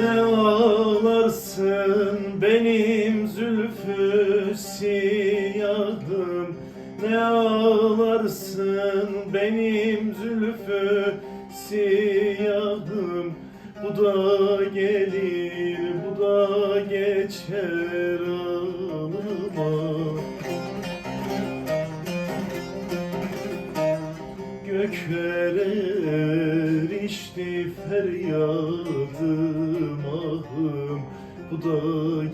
Ne ağlarsın benim zülfü siyahım? Ne ağlarsın benim zülfü siyahım? Bu da gelir bu da geçer ağlama. Göklere erişti feryadım ahım. Bu da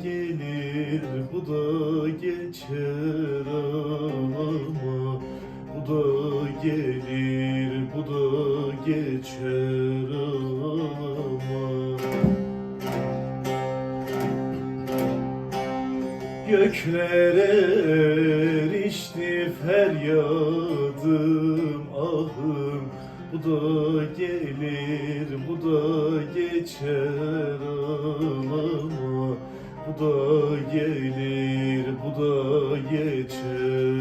gelir bu da geçer ağlama. Bu da gelir bu da geçer ağlama. Göklere erişti feryadım ahım Bu da gelir bu da geçer ağlama. Bu da gelir bu da geçer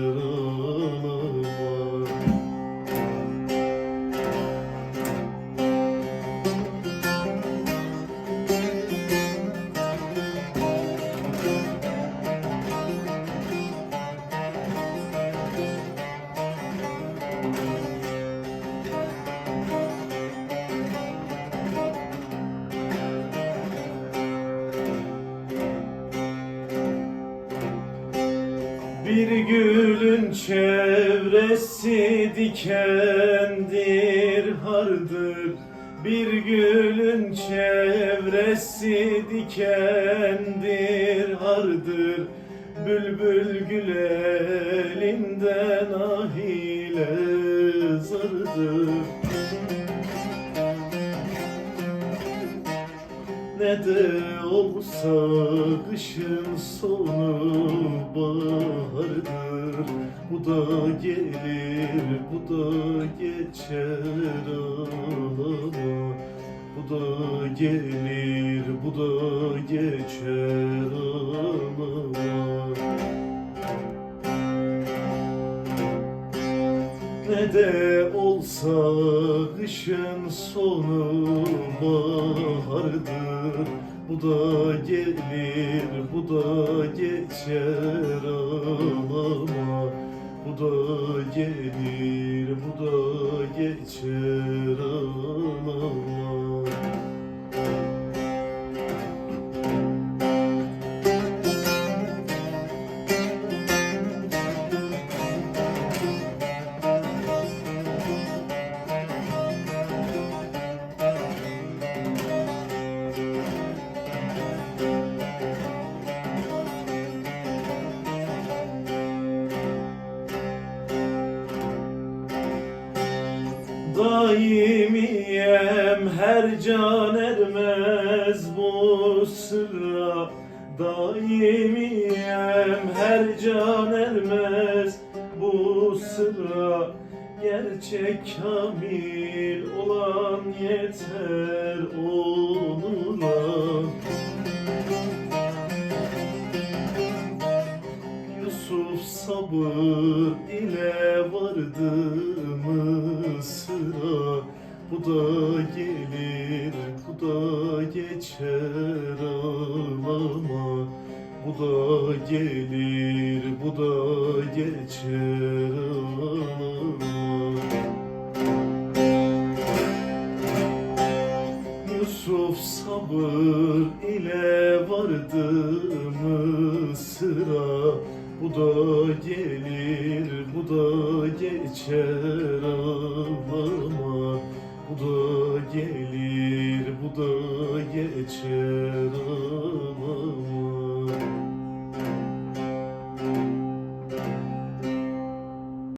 Bir gülün çevresi dikendir hardır. Bir gülün çevresi dikendir hardır. Bülbül gül elinden ahile zardır Ne de olsa kışın sonu bahardır. Bu da gelir, bu da geçer ağlama. Bu da gelir, bu da geçer ağlama. Ne de olsa kışın sonu bahardır Bu da gelir, bu da geçer. ağlama Daimiyem her can ermez bu sırra Daimiyem her can ermez bu sırra Gerçek kamil olan yeter onura Yusuf sabır ile vardı Mısır'a Bu da gelir, bu da geçer ağlama. Bu da gelir, bu da geçer ağlama. Yusuf sabır ile vardı Mısır'a. Bu da gelir, bu da geçer ağlama Bu da gelir, bu da geçer